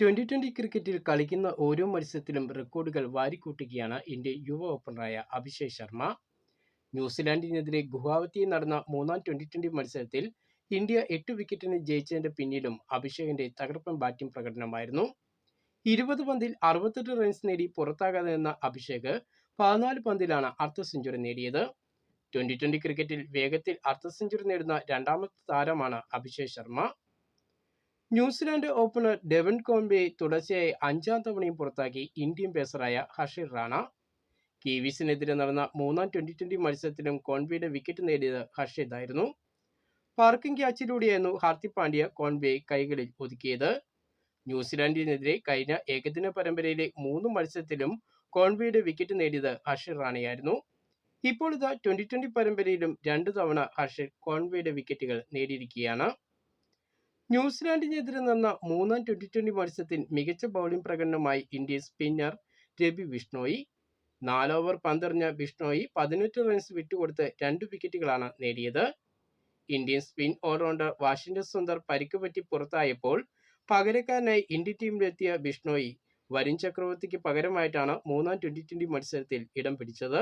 Twenty twenty ക്രിക്കറ്റിൽ കളിക്കുന്ന ഓരോ മത്സരത്തിലും റെക്കോർഡുകൾ വാരിക്കൂട്ടുകയാണ് ഇന്ത്യ യുവ ഓപ്പണറായ അഭിഷേക് ശർമ്മ. ന്യൂസിലാൻഡിനെതിരെ ഗുവാഹത്തിയിൽ നടന്ന മൂന്നാം ട്വന്റി ട്വന്റി മത്സരത്തിൽ ഇന്ത്യ എട്ട് വിക്കറ്റിന് ജയിച്ചതിന്റെ പിന്നിലും അഭിഷേകിന്റെ തകർപ്പൻ ബാറ്റിംഗ് പ്രകടനമായിരുന്നു. ഇരുപത് പന്തിൽ അറുപത്തെട്ട് റൺസ് നേടി പുറത്താകാതെ നിന്ന അഭിഷേക് പതിനാല് പന്തിലാണ് അർദ്ധ സെഞ്ചുറി നേടിയത്. ട്വന്റി ട്വന്റി ക്രിക്കറ്റിൽ വേഗത്തിൽ അർദ്ധ സെഞ്ചുറി നേടുന്ന രണ്ടാമത്തെ താരമാണ് Abhishek Sharma. New Zealand opener Devon Conway തുടർച്ചയായി അഞ്ചാം തവണയും പുറത്താക്കി ഇന്ത്യൻ പേസറായ ഹഷീർ റാണ. കിവീസിനെതിരെ നടന്ന മൂന്നാം ട്വന്റി ട്വന്റി മത്സരത്തിലും കോൺബെയുടെ വിക്കറ്റ് നേടിയത് ഹർഷിദായിരുന്നു പാർക്കിംഗ് ക്യാച്ചിലൂടെയായിരുന്നു ഹാർദിക് പാണ്ഡ്യ കോൺബെയെ കൈകളിൽ ഒതുക്കിയത്. ന്യൂസിലാൻഡിനെതിരെ കഴിഞ്ഞ ഏകദിന പരമ്പരയിലെ മൂന്ന് മത്സരത്തിലും കോൺബെയുടെ വിക്കറ്റ് നേടിയത് ഹർഷിർ റാണയായിരുന്നു. ഇപ്പോൾ ഇതാ ട്വന്റി ട്വന്റി പരമ്പരയിലും രണ്ട് തവണ ഹർഷിർ കോൺബെയുടെ വിക്കറ്റുകൾ നേടിയിരിക്കുകയാണ്. ന്യൂസിലാൻഡിനെതിരെ നടന്ന മൂന്നാം ട്വന്റി ട്വന്റി മത്സരത്തിൽ മികച്ച ബൗളിംഗ് പ്രകടനമായി ഇന്ത്യൻ സ്പിന്നർ രവി ബിഷ്ണോയി നാല് ഓവർ പന്തെറിഞ്ഞ ബിഷ്ണോയി പതിനെട്ട് റൺസ് വിട്ടുകൊടുത്ത് രണ്ട് വിക്കറ്റുകളാണ് നേടിയത്. Indian spin allrounder Washington Sundar പരിക്ക് പറ്റി പുറത്തായപ്പോൾ പകരക്കാരനായി ഇന്ത്യൻ ടീമിലെത്തിയ ബിഷ്ണോയി വരുൺ ചക്രവർത്തിക്ക് പകരമായിട്ടാണ് മൂന്നാം ട്വന്റി ട്വന്റി മത്സരത്തിൽ ഇടം പിടിച്ചത്.